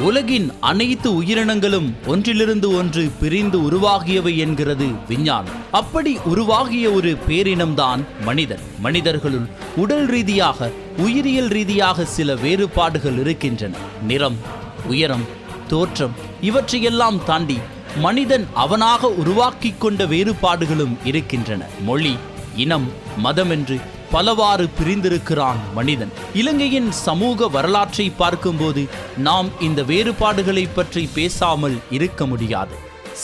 உலகின் அனைத்து உயிரினங்களும் ஒன்றிலிருந்து ஒன்று பிரிந்து உருவாகியவை என்கிறது விஞ்ஞானம். அப்படி உருவாகிய ஒரு பேரினம்தான் மனிதன். மனிதர்களுள் உடல் ரீதியாக உயிரியல் ரீதியாக சில வேறுபாடுகள் இருக்கின்றன. நிறம் உயரம் தோற்றம் இவற்றையெல்லாம் தாண்டி மனிதன் அவனாக உருவாக்கிக் கொண்ட வேறுபாடுகளும் இருக்கின்றன. மொழி இனம் மதம் என்று பலவாறு பிரிந்திருக்கிறான் மனிதன். இலங்கையின் சமூக வரலாற்றை பார்க்கும்போது நாம் இந்த வேறுபாடுகளை பற்றி பேசாமல் இருக்க முடியாது.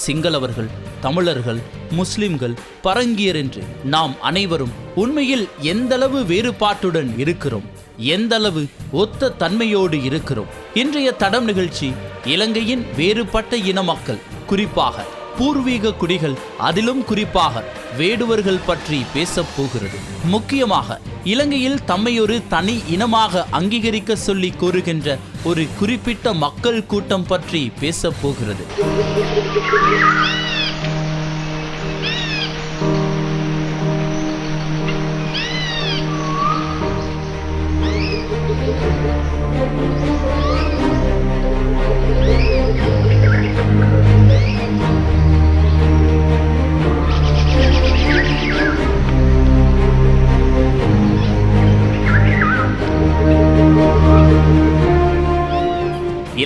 சிங்களவர்கள் தமிழர்கள் முஸ்லிம்கள் பரங்கியர் என்று நாம் அனைவரும் உண்மையில் எந்தளவு வேறுபாட்டுடன் இருக்கிறோம் எந்தளவு ஒத்த தன்மையோடு இருக்கிறோம். இன்றைய தடம் நிகழ்ச்சி இலங்கையின் வேறுபட்ட இன மக்கள் குறிப்பாக பூர்வீக குடிகள் அதிலும் குறிப்பாக வேடுவர்கள் பற்றி பேசப் போகிறது. முக்கியமாக இலங்கையில் தம்மை ஒரு தனி இனமாக அங்கீகரிக்க சொல்லி கூறுகின்ற ஒரு குறிப்பிட்ட மக்கள் கூட்டம் பற்றி பேசப் போகிறது.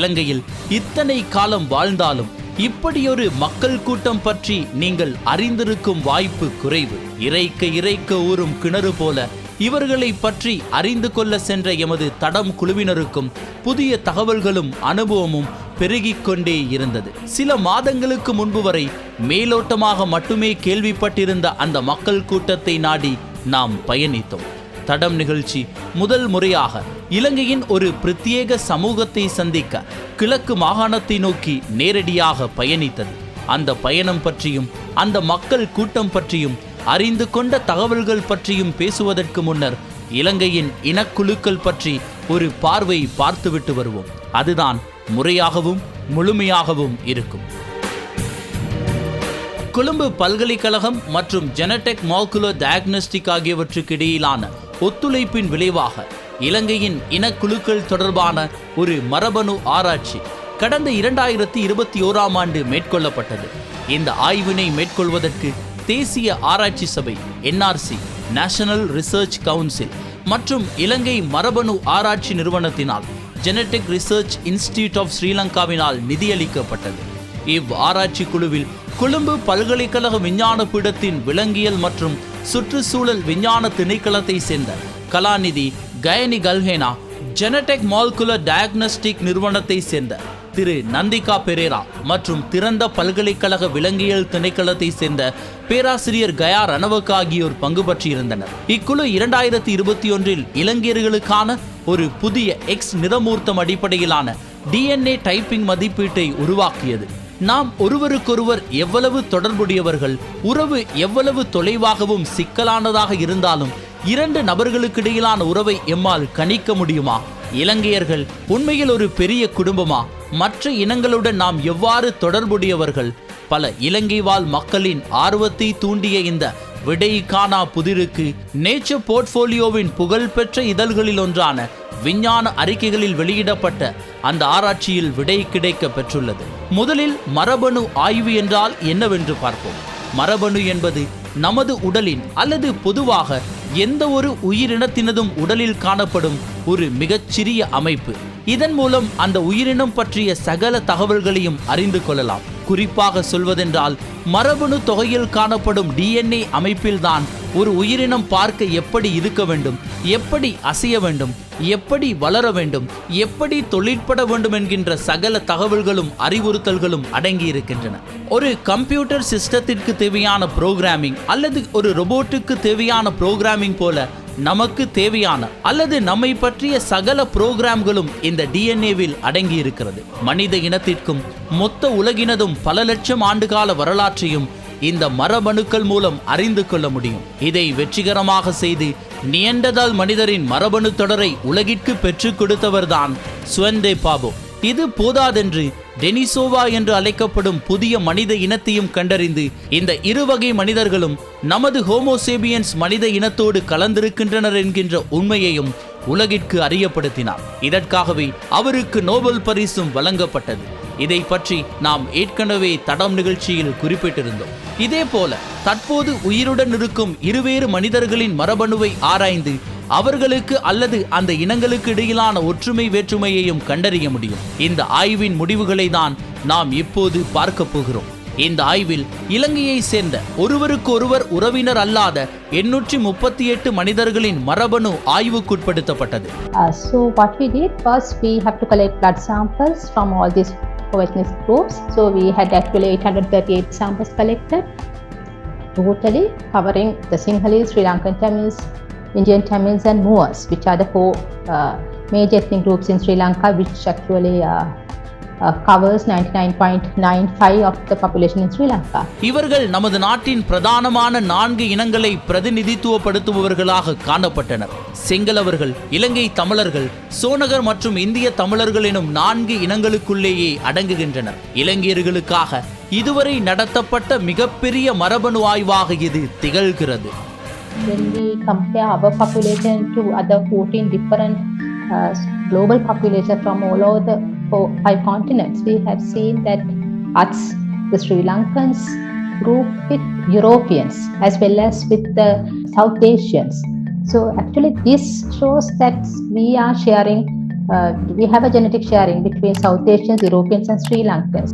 இலங்கையில் இத்தனை காலம் வாழ்ந்தாலும் இப்படியொரு மக்கள் கூட்டம் பற்றி நீங்கள் அறிந்திருக்கும் வாய்ப்பு குறைவு. இறைக்க இறைக்க ஊறும் கிணறு போல இவர்களை பற்றி அறிந்து கொள்ள சென்ற எமது தடம் குழுவினருக்கும் புதிய தகவல்களும் அனுபவமும் பெருகிக் கொண்டே இருந்தது. சில மாதங்களுக்கு முன்பு வரை மேலோட்டமாக மட்டுமே கேள்விப்பட்டிருந்த அந்த மக்கள் கூட்டத்தை நாடி நாம் பயணித்தோம். தடம் நிகழ்ச்சி முதல் முறையாக இலங்கையின் ஒரு பிரத்யேக சமூகத்தை சந்திக்க கிழக்கு மாகாணத்தை நோக்கி நேரடியாக பயணித்தது. அந்த பயணம் பற்றியும் அந்த மக்கள் கூட்டம் பற்றியும் அறிந்து கொண்ட தகவல்கள் பற்றியும் பேசுவதற்கு முன்னர் இலங்கையின் இனக்குழுக்கள் பற்றி ஒரு பார்வை பார்த்துவிட்டு வருவோம். அதுதான் முறையாகவும் முழுமையாகவும் இருக்கும். கொழும்பு பல்கலைக்கழகம் மற்றும் ஜெனடெக் மாக்குலர் டயக்னோஸ்டிக் ஆகியவற்றுக்கு இடையிலான ஒத்துழைப்பின் விளைவாக இலங்கையின் இனக்குழுக்கள் தொடர்பான ஒரு மரபணு ஆராய்ச்சி கடந்த இரண்டாயிரத்தி இருபத்தி ஓராம் ஆண்டு மேற்கொள்ளப்பட்டது. இந்த ஆய்வினை மேற்கொள்வதற்கு தேசிய ஆராய்ச்சி சபை என்ஆர்சி நேஷனல் ரிசர்ச் கவுன்சில் மற்றும் இலங்கை மரபணு ஆராய்ச்சி நிறுவனத்தினால் ஜெனடிக் ரிசர்ச் இன்ஸ்டிடியூட் ஆஃப் ஸ்ரீலங்காவினால் நிதியளிக்கப்பட்டது. இவ் ஆராய்ச்சி குழுவில் கொழும்பு பல்கலைக்கழக விஞ்ஞான பீடத்தின் விலங்கியல் மற்றும் சுற்றுச்சூழல் விஞ்ஞான திணைக்களத்தை சேர்ந்த கலாநிதி கயனி கல்ஹேனா ஜெனடெக் மால்குலர் டயக்னஸ்டிக் நிறுவனத்தை சேர்ந்த திரு நந்திகா பெரேரா மற்றும் திறந்த பல்கலைக்கழக விலங்கியல் திணைக்களத்தை சேர்ந்த பேராசிரியர் கயா ரணவக் ஆகியோர் பங்கு பற்றியிருந்தனர். இக்குழு இரண்டாயிரத்தி இருபத்தி ஒன்றில் இலங்கையர்களுக்கான ஒரு புதிய எக்ஸ் நிறமூர்த்தம் அடிப்படையிலான டிஎன்ஏ டைப்பிங் மதிப்பீட்டை உருவாக்கியது. நாம் ஒருவருக்கொருவர் எவ்வளவு தொடர்புடையவர்கள் உறவு எவ்வளவு தொலைவாகவும் சிக்கலானதாக இருந்தாலும் இரண்டு நபர்களுக்கிடையிலான உறவை எம்மால் கணிக்க முடியுமா? இலங்கையர்கள் உண்மையில் ஒரு பெரிய குடும்பமா? மற்ற இனங்களுடன் நாம் எவ்வாறு தொடர்புடையவர்கள்? பல இலங்கை வாழ் மக்களின் ஆர்வத்தை தூண்டிய இந்த விடை காணா புதிருக்கு நேச்சர் போர்ட்போலியோவின் புகழ்பெற்ற இதழ்களில் ஒன்றான விஞ்ஞான அறிக்கைகளில் வெளியிடப்பட்ட அந்த ஆராய்ச்சியில் விடை கிடைக்க பெற்றுள்ளது. முதலில் மரபணு ஆய்வு என்றால் என்னவென்று பார்ப்போம். மரபணு என்பது நமது உடலின் அல்லது பொதுவாக எந்த ஒரு உயிரினத்தினதும் உடலில் காணப்படும் ஒரு மிகச்சிறிய அமைப்பு. இதன் மூலம் அந்த உயிரினம் பற்றிய சகல தகவல்களையும் அறிந்து கொள்ளலாம். குறிப்பாக சொல்வதென்றால் மரபணு தொகையில் காணப்படும் டிஎன்ஏ அமைப்பில்தான் ஒரு உயிரினம் பார்க்க எப்படி இருக்க வேண்டும் எப்படி அசைய வேண்டும் எப்படி வளர வேண்டும் எப்படி தொழிற்பட வேண்டும் என்கின்ற சகல தகவல்களும் அறிவுறுத்தல்களும் அடங்கி இருக்கின்றன ஒரு கம்ப்யூட்டர் சிஸ்டத்திற்கு தேவையான புரோகிராமிங் அல்லது ஒரு ரொபோட்டுக்கு தேவையான புரோகிராமிங் போல நமக்கு தேவையான அல்லது நம்மை பற்றிய சகல புரோகிராம்களும் இந்த டிஎன்ஏவில் அடங்கி இருக்கிறது மனித இனத்திற்கும் மொத்த உலகினதும் பல லட்சம் ஆண்டுகால வரலாற்றையும் இந்த மரபணுக்கள் மூலம் அறிந்து கொள்ள முடியும். இதை வெற்றிகரமாக செய்து நியண்டதால் மனிதரின் மரபணு தொடரை உலகிற்கு பெற்றுக் கொடுத்தவர்தான் சுவந்தே பாபு. இது போதாதென்று டெனிசோவா என்று அழைக்கப்படும் புதிய மனித இனத்தையும் கண்டறிந்து இந்த இரு வகை மனிதர்களும் நமது ஹோமோசேபியன்ஸ் மனித இனத்தோடு கலந்திருக்கின்றனர் என்கின்ற உண்மையையும் உலகிற்கு அறியப்படுத்தினார். இதற்காகவே அவருக்கு நோபல் பரிசும் வழங்கப்பட்டது. இதை பற்றி நாம் ஏற்கனவே தடம் நிகழ்ச்சியில் குறிப்பிட்டிருந்தோம். இதே போல தற்போது உயிருடன் இருக்கும் இருவேறு மனிதர்களின் மரபணுவை ஆராய்ந்து அவர்களுக்கு அல்லது அந்த இனங்களுக்கு இடையிலான ஒற்றுமை வேற்றுமையையும் கண்டறிய முடியும். இந்த ஆய்வின் முடிவுகளை தான் நாம் இப்போது பார்க்க போகிறோம். இந்த ஆய்வில் இலங்கையை சேர்ந்த ஒருவருக்கு ஒருவர் உறவினர் அல்லாத எண்ணூற்றி முப்பத்தி எட்டு மனிதர்களின் மரபணு ஆய்வுக்குட்படுத்தப்பட்டது. Uh, so what we did was we have to collect blood samples from all these ethnic groups. So we had actually 838 samples collected, totally covering the Sinhalese, Sri Lankan Tamils, Indian Tamils and Moors, which are the four uh, major ethnic groups in Sri Lanka, which actually uh, uh, covers 99.95 of the population in இவர்கள் நமது நாட்டின் பிரதானமான நான்கு இனங்களை பிரதிநிதித்துவப்படுத்துபவர்களாக காணப்பட்டனர். செங்கலவர்கள் இலங்கை தமிழர்கள் சோனகர் மற்றும் இந்திய தமிழர்கள் எனும் நான்கு இனங்களுக்குள்ளேயே அடங்குகின்றனர். இலங்கையர்களுக்காக இதுவரை நடத்தப்பட்ட மிகப்பெரிய மரபணு ஆய்வாக இது திகழ்கிறது. When we compare our population to other 14 different uh, global population from all over the four, five continents, we have seen that us, the Sri Lankans, group with Europeans as well as with the South Asians. So actually, this shows that we are sharing. Uh, we have a genetic sharing between South Asians, Europeans, and Sri Lankans.